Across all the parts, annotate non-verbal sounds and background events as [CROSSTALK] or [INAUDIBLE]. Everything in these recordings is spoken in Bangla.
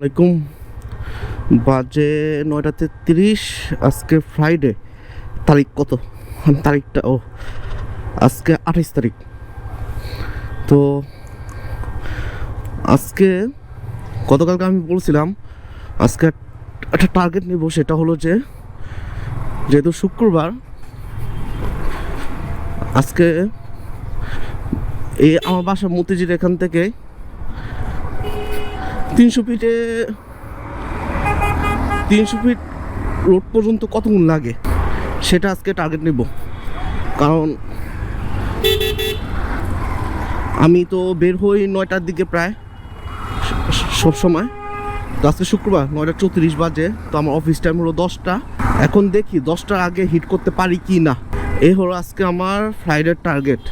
আসসালামাইকুম বাজে নয়টা তেত্রিশ আজকে ফ্রাইডে তারিখ কত? তারিখটা, ও, আজকে আঠাইশ তারিখ। তো আজকে গতকালকে আমি বলছিলাম, আজকে একটা টার্গেট নেব, সেটা হলো যে, যেহেতু শুক্রবার, আজকে এই আমার বাসা মতিজির এখান থেকে তিনশো ফিটে তিনশো ফিট রোড পর্যন্ত কতক্ষণ লাগে? সেটা আজকে টার্গেট নেব। কারণ আমি তো বের হই নয়টার দিকে প্রায় সব সময়। তো আজকে শুক্রবার, নয়টা চৌত্রিশ বাজে, তো আমার অফিস টাইম হলো দশটা। এখন দেখি দশটার আগে হিট করতে পারি কি না এই হলো আজকে আমার ফ্রাইডের টার্গেট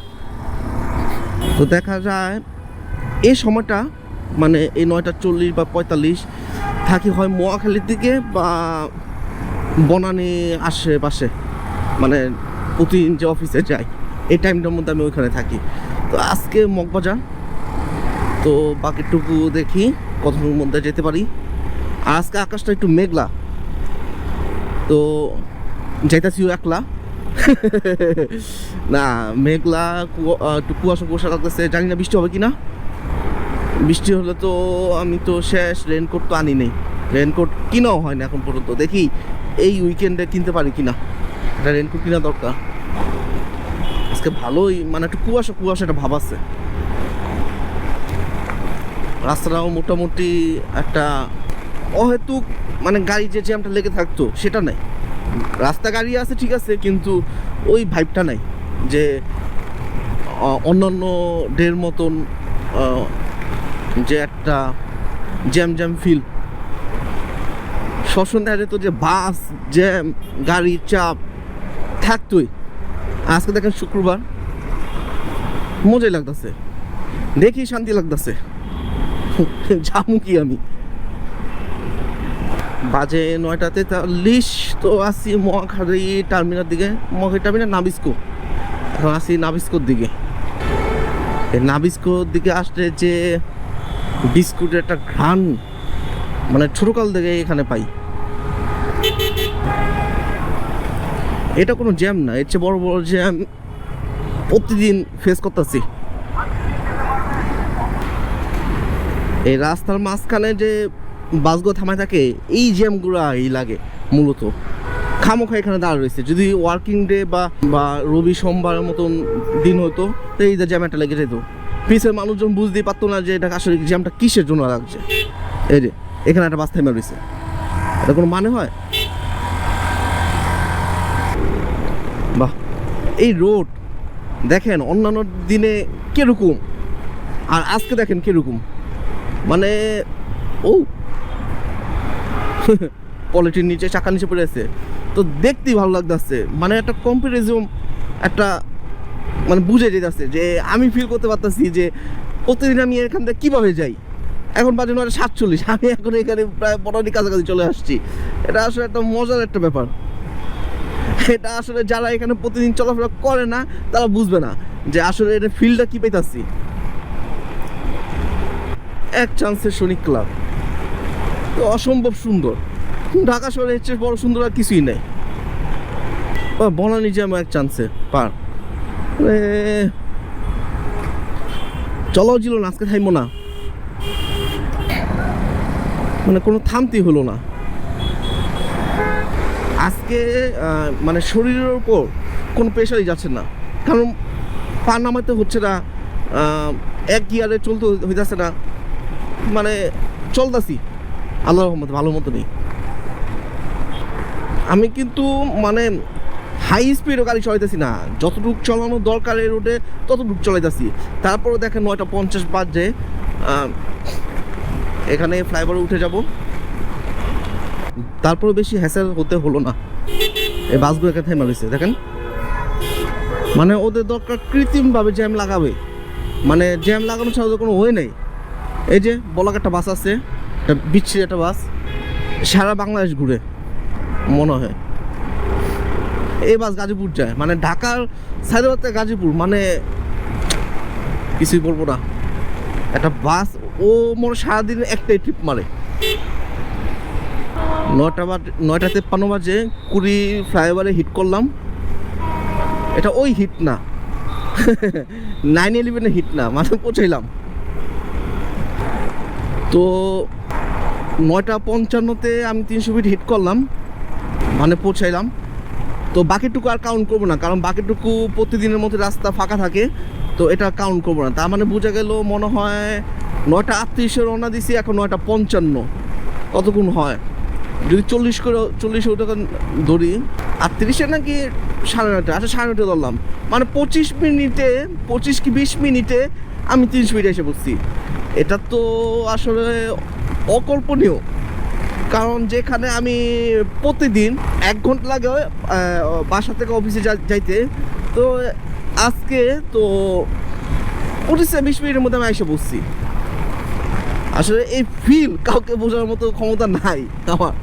তো দেখা যায় এই সময়টা মানে এই নয়টা চল্লিশ বা পঁয়তাল্লিশ থাকি হয় মোয়াখালীর দিকে বা বনানি আশেপাশে মানে প্রতিদিন যে অফিসে যাই এই টাইমটার মধ্যে আমি ওইখানে থাকি। তো আজকে মগবাজার, তো বাকিটুকু দেখি কতক্ষণের মধ্যে যেতে পারি। আর আজকে আকাশটা একটু মেঘলা, তো যাইতাছিও একলা। [LAUGHS] না, মেঘলা একটু কুয়াশা কুয়াশা লাগতেছে, জানি না বৃষ্টি হবে কি না বৃষ্টি হলে তো আমি তো শেষ রেনকোট তো আনি নেই। রেনকোট কিনাও হয় না এখন পর্যন্ত। দেখি এই উইকেন্ডে কিনতে পারি কিনা। একটা রেনকোট কিনা দরকার। আজকে ভালোই মানে একটু কুয়াশা কুয়াশা একটা ভাব আছে। রাস্তাটাও মোটামুটি একটা অহেতুক মানে গাড়ি যে জ্যামটা লেগে থাকতো, সেটা নাই। রাস্তা গাড়ি আছে, ঠিক আছে, কিন্তু ওই ভাইবটা নাই। যে অন্যান্য ডের মতন যে একটা জ্যাম জ্যাম ফিল সবসময় তো যে বাস, জ্যাম, গাড়ি, চাপ, থাকতোই। আজকে দেখেন শুক্রবার। মজাই লাগতেছে। দেখি শান্তি লাগতেছে। [LAUGHS] যামু কি আমি? বাজে নয়টা তেতাল্লিশ, তো আসি মহাখালী টার্মিনাল দিকে। Mohakhali terminal Nabisco. এখন আসি নাবিস্কোর দিকে। নাবিস্কোর দিকে আসলে যে বিস্কুটের একটা ঘ্রাণ মানে ছোটকাল থেকে এখানে পাই। এটা কোনো জ্যাম না, এর চেয়ে বড় বড় জ্যাম প্রতিদিন ফেস করতেছি। এই রাস্তার মাঝখানে যে বাসগুলো থামায় থাকে, এই জ্যামগুলো এই লাগে মূলত। খামোখা এখানে দাঁড়া রয়েছে। যদি ওয়ার্কিং ডে বা বা রবি সোমবারের মতন দিন হতো, তো এই জ্যাম একটা লেগে যেত। পিসের মানুষজন বুঝতেই পারতো না যে এটা আসলে জ্যামটা কিসের জন্য লাগছে। এই যে, এখানে একটা বাস থেমে রয়েছে। এটা কোনো মানে হয়? বাহ, এই রোড, দেখেন অন্যান্য দিনে কীরকম? আর আজকে দেখেন কীরকম? মানে ও! [LAUGHS] পলিটির নিচে চাকার নিচে পড়ে আছে। তো দেখতেই ভালো লাগতেছে। মানে একটা কম্পিটিজম একটা মানে বুঝে যেতেছে যে আমি ফিল করতে পারতেছি যে প্রতিদিন আমি এখান থেকে কীভাবে যাই? এখন বাজে নয় সাতচল্লিশ, আমি এখন এখানে প্রায় মোটামুটি কাছাকাছি চলে আসছি। এটা আসলে একটা মজার একটা ব্যাপার। এটা আসলে যারা এখানে প্রতিদিন চলাফেরা করে না, তারা বুঝবে না যে আসলে এটা ফিলটা কী পাইতাছি। এক চান্সের সৈনিক ক্লাব। তো অসম্ভব সুন্দর। ঢাকা শহরে এর চেয়ে বড় সুন্দর আর কিছুই নেই। বনানী জ্যাম এক চান্সে পার। মানে চলো ছিল না, আজকে থাইমো না। মানে কোনো থামতি হলো না। আজকে মানে শরীরের উপর কোনো প্রেশারই যাচ্ছে না। কারণ পা নামাতে হচ্ছে না এক গিয়ারে চলতে হইতেছে না। মানে চলতাছি আল্লাহ রহমতে ভালো মতো নেই আমি কিন্তু মানে হাই স্পিডও গাড়ি চলাইতেছি না। যতটুকু চালানো দরকার এই রোডে ততটুকু চলাইতেছি। তারপরে দেখেন নয়টা পঞ্চাশ বাজে। এখানে ফ্লাইওভারে উঠে যাব। তারপরে বেশি হ্যাসেল হতে হলো না। এই বাসগুলো এখানে থেমে রয়েছে দেখেন। মানে ওদের দরকার কৃত্রিমভাবে জ্যাম লাগাবে। মানে জ্যাম লাগানো ছাড়া কোনো ওয়ে নেই। এই যে বলাক একটা বাস আছে, একটা বিচ্ছিরি একটা বাস। সারা বাংলাদেশ ঘুরে, মনে হয়। এই বাস গাজীপুর যায়। মানে ঢাকার সাইদাবাদ থেকে গাজীপুর মানে কিছুই বলব না। একটা বাস, ও মনে সারাদিন একটাই ট্রিপ মারে। নয়টা বা নয়টা তেপ্পান্ন বাজে কুড়ি ফ্লাইওভারে হিট করলাম। এটা ওই হিট না। নাইন ইলেভেনের হিট না মানে পৌঁছাইলাম। তো নয়টা পঞ্চান্নতে আমি তিনশো ফিট হিট করলাম মানে পৌঁছাইলাম। তো বাকিটুকু আর কাউন্ট করব না, কারণ বাকিটুকু প্রতিদিনের মধ্যে রাস্তা ফাঁকা থাকে, তো এটা কাউন্ট করব না। তার মানে বোঝা গেল মনে হয় নয়টা আটত্রিশে রওনা দিছি, এখন নয়টা পঞ্চান্ন। কতক্ষণ হয়? যদি চল্লিশ করে, চল্লিশ টাকা ধরি, আটত্রিশে নাকি সাড়ে নয়টা? আচ্ছা সাড়ে নয়টা ধরলাম। মানে পঁচিশ মিনিটে, পঁচিশ কি বিশ মিনিটে আমি তিনশো মিনিটে এসে বসছি এটা তো আসলে অকল্পনীয়। কারণ যেখানে আমি প্রতিদিন এক ঘণ্টা লাগে বাসা থেকে অফিসে যাইতে। তো আজকে তো পঁচিশ থেকে বিশ মিনিটের মধ্যে আমি এসে বসছি। আসলে এই ফিল কাউকে বোঝার মতো ক্ষমতা নাই আমার।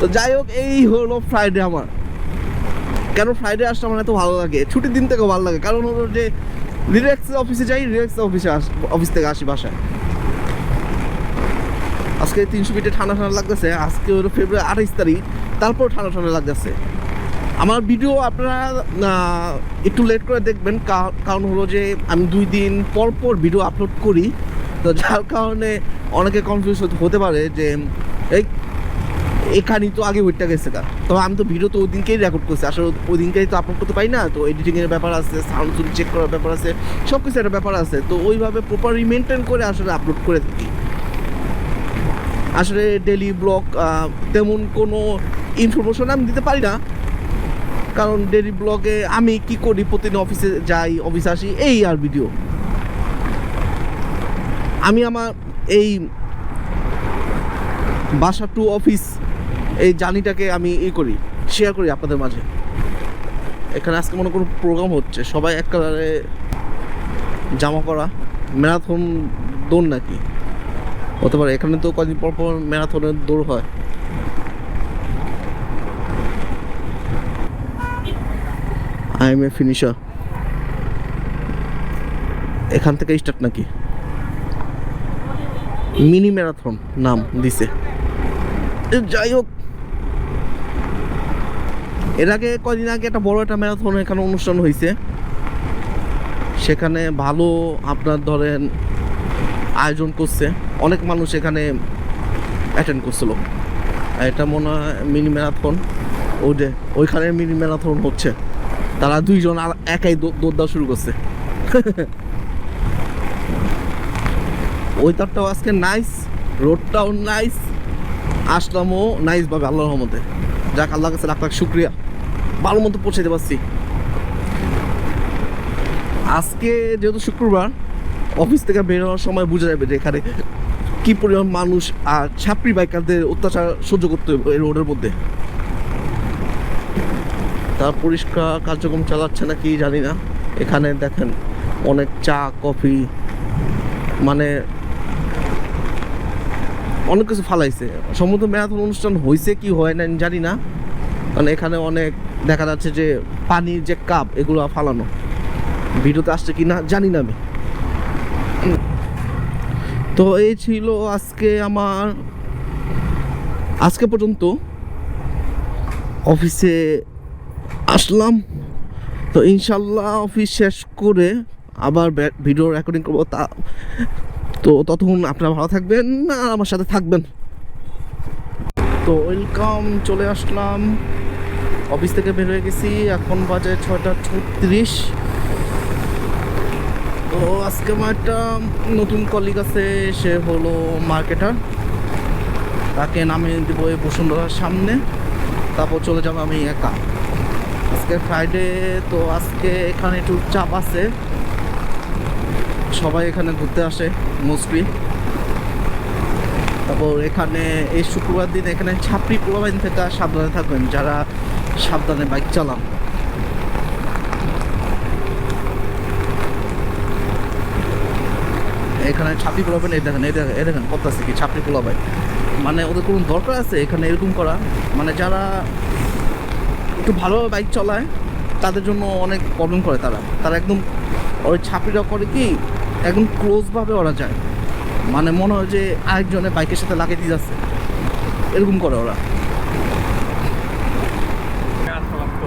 তো যাই হোক, এই হলো ফ্রাইডে আমার। কেন ফ্রাইডে আসলে আমার এত ভালো লাগে? ছুটির দিন থেকেও ভালো লাগে। কারণ হলো যে রিল্যাক্স অফিসে যাই রিল্যাক্স অফিসে আস অফিস থেকে আসি বাসায়। আজকে তিনশো ফিটে ঠান্ডা ঠান্ডা লাগতেছে। আজকে হলো ফেব্রুয়ারি আঠাইশ তারিখ তারপর ঠান্ডা ঠান্ডা লাগতেছে। আমার ভিডিও আপনারা একটু লেট করে দেখবেন কারণ হলো যে আমি দুই দিন পর পর ভিডিও আপলোড করি। তো যার কারণে অনেকে কনফিউজ হতে পারে যে, এই, এখানেই তো আগে ওইটা গেছে গা। তো আমি তো ভিডিও তো ওই দিনকেই রেকর্ড করছি। আসলে ওই দিনকেই তো আপলোড করতে পারি না। তো এডিটিংয়ের ব্যাপার আছে সাউন্ড চেক করার ব্যাপার আছে সব কিছু একটা ব্যাপার আছে। তো ওইভাবে প্রপারলি মেনটেন করে আসলে আপলোড করে থাকি। আসলে ডেলি ব্লগ তেমন কোনো ইনফরমেশন আমি দিতে পারি না। কারণ ডেলি ব্লগে আমি কি করি, প্রতিদিন অফিসে যাই অফিসে আসি, এই আর ভিডিও আমি আমার এই বাসা টু অফিস এই জার্নিটাকে আমি ই করি শেয়ার করি আপনাদের মাঝে। এখানে আজকে মনে কোনো প্রোগ্রাম হচ্ছে, সবাই এক কালারে জামা পরা ম্যারাথন দৌড় নাকি? হতে পারে, এখানে তো কদিন পর পর ম্যারাথনের দৌড় হয়। আই এম এ ফিনিশার এখান থেকে স্টার্ট নাকি? মিনি ম্যারাথন নাম দিছে। যাই হোক। এর আগে কদিন আগে একটা বড় একটা ম্যারাথন এখানে অনুষ্ঠান হয়েছে সেখানে ভালো আপনার ধরেন আয়োজন করছে। অনেক মানুষ এখানে অ্যাটেন্ড করছিল। এটা মনে হয় মিনি ম্যারাথন। ওই যে, ওইখানে মিনি ম্যারাথন হচ্ছে। তারা দুইজন আর একাই দৌড় শুরু করছে। ওয়েদারটাও আজকে নাইস রোডটাও নাইস আসলামও নাইস ভাবে, আল্লাহর রহমতে। যাক আল্লাহ কাছে লাখ লাখ শুক্রিয়া। ভালো মতো পৌঁছাতে পারছি। আজকে যেহেতু শুক্রবার অফিস থেকে বের হওয়ার সময় বুঝে যাবে যে এখানে কি পরিমাণ মানুষ আর ছাপড়ি বাইকারদের অত্যাচার সহ্য করতে হবে এই রোডের মধ্যে। তার পরিষ্কার কার্যক্রম চালাচ্ছে না কি জানি না। এখানে দেখেন অনেক চা, কফি মানে অনেক কিছু ফালাইছে। সম্ভবত ম্যারাথন অনুষ্ঠান হয়েছে কি হয় না জানি না। কারণ এখানে অনেক দেখা যাচ্ছে যে পানির যে কাপ, এগুলো ফালানো। ভিডিওতে আসছে কি না জানি না আমি। তো এই ছিল আজকে আমার, আজকে পর্যন্ত অফিসে আসলাম। তো ইনশাল্লাহ অফিস শেষ করে আবার ভিডিও রেকর্ডিং করব। তা তো ততক্ষণ আপনারা ভালো থাকবেন আর আমার সাথে থাকবেন। তো ওয়েলকাম চলে আসলাম। অফিস থেকে বের হয়ে গেছি। এখন বাজে ছয়টা ছত্রিশ। তো আজকে আমার একটা নতুন কলিগ আছে, সে হলো মার্কেটার তাকে নামিয়ে দেবো এই বসুন্ধরার সামনে। তারপর চলে যাব আমি একা। আজকে ফ্রাইডে তো আজকে এখানে একটু চাপ আছে। সবাই এখানে ঘুরতে আসে মোস্টলি তারপর এখানে এই শুক্রবার দিন এখানে ছাপড়ি পোলাবাইন থেকে সাবধানে থাকবেন, যারা সাবধানে বাইক চালান। এখানে ছাপড়ি পোলাবেন এই দেখেন এই দেখেন এই দেখেন কত আছে কি ছাপড়ি পোলাবাই মানে ওদের কোনো দরকার আছে এখানে এরকম করা? মানে যারা একটু ভালোভাবে বাইক চালায়, তাদের জন্য অনেক প্রবলেম করে তারা। তারা একদম ওই ছাপড়িটা করে কি একদম ক্লোজভাবে ওরা যায়। মানে মনে হয় যে আরেকজনের বাইকের সাথে লাগিয়ে দিয়ে যাচ্ছে। এরকম করে ওরা।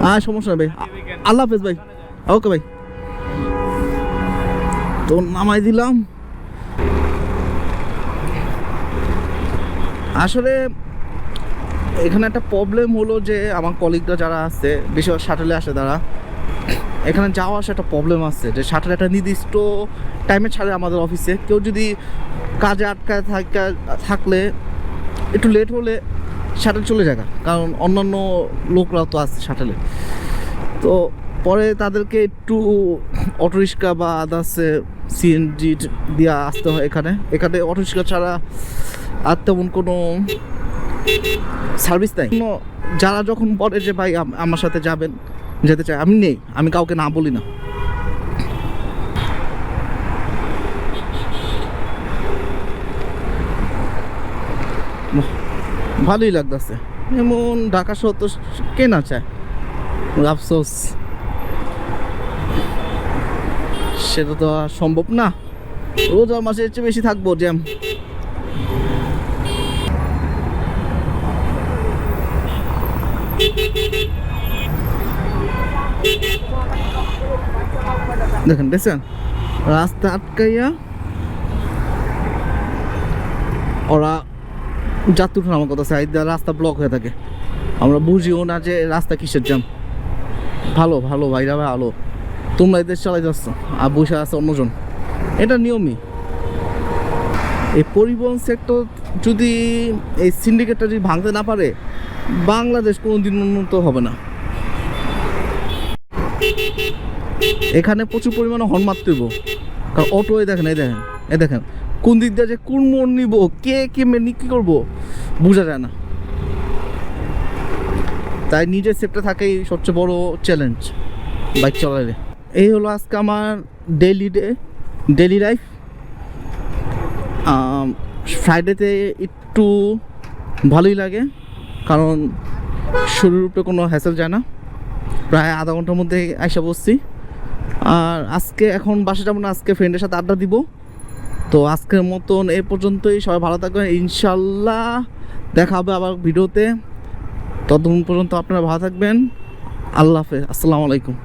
হ্যাঁ সমস্যা নেই ভাই। আল্লাহ হাফেজ ভাই। ওকে ভাই। তো নামাই দিলাম। আসলে এখানে একটা প্রবলেম হলো যে আমার কলিগরা যারা আছে, বেশিরভাগ শাটেলে আসে তারা। এখানে যাওয়া আসা একটা প্রবলেম আছে যে শাটেল একটা নির্দিষ্ট টাইমে ছাড়ে আমাদের অফিসে কেউ যদি কাজে আটকায় থাকা, থাকলে একটু লেট হলে শাটেল চলে যায় কারণ অন্যান্য লোকরাও তো আছে শাটেলে তো পরে তাদেরকে একটু অটোরিক্সা বা আদার্সে সিএনজি দিয়ে আসতে হয় এখানে। এখানে অটোরিক্সা ছাড়া আর তেমন কোনো সার্ভিস নাই। কোনো যারা যখন বলে যে, ভাই, আম- আমার সাথে যাবেন, যেতে চাই আমি নেই, আমি কাউকে না বলি না। ভালোই লাগতেছে। এমন ঢাকা শহর তো কে না চায়? আফসোস। সেটা তো আর সম্ভব না। রোজার মাসে এর চেয়ে বেশি থাকব, জ্যাম। দেখেন, দেখছেন? রাস্তা আটকাইয়া ওরা যাত্রী আমার কথা সাইড রাস্তা ব্লক হয়ে থাকে। আমরা বুঝিও না যে রাস্তা কিসের জ্যাম। ভালো ভালো ভাইরা, ভালো। তোমরা এদের চালাই যাচ্ছ, আর বসে আছে অন্যজন। এটা নিয়মই। এই পরিবহন সেক্টর যদি এই সিন্ডিকেটটা যদি ভাঙতে না পারে, বাংলাদেশ কোনো দিন উন্নত হবে না। এখানে প্রচুর পরিমাণে হর্ন মারতে হইব কারণ অটো এই দেখেন এই দেখেন এই দেখেন, কোন দিক দিয়ে যে কোন মোড় নিব, কে কে মেনি কী করব, বোঝা যায় না। তাই নিজের সেফটা থাকেই সবচেয়ে বড় চ্যালেঞ্জ বাইক চালালে। এই হলো আজকে আমার ডেইলি ডে ডেইলি লাইফ ফ্রাইডেতে একটু ভালোই লাগে, কারণ শরীর উপরে কোনো হ্যাসেল যায় না। প্রায় আধা ঘণ্টার মধ্যে আইসা বসছি। আর আজকে এখন বাসা যাব না, আজকে ফ্রেন্ডের সাথে আড্ডা দিব। তো আজকের মতন এ পর্যন্তই, সবাই ভালো থাকবেন। ইনশাল্লাহ দেখা হবে আবার ভিডিওতে। ততক্ষণ পর্যন্ত আপনারা ভালো থাকবেন। আল্লাহ হাফেজ। আসসালামু আলাইকুম।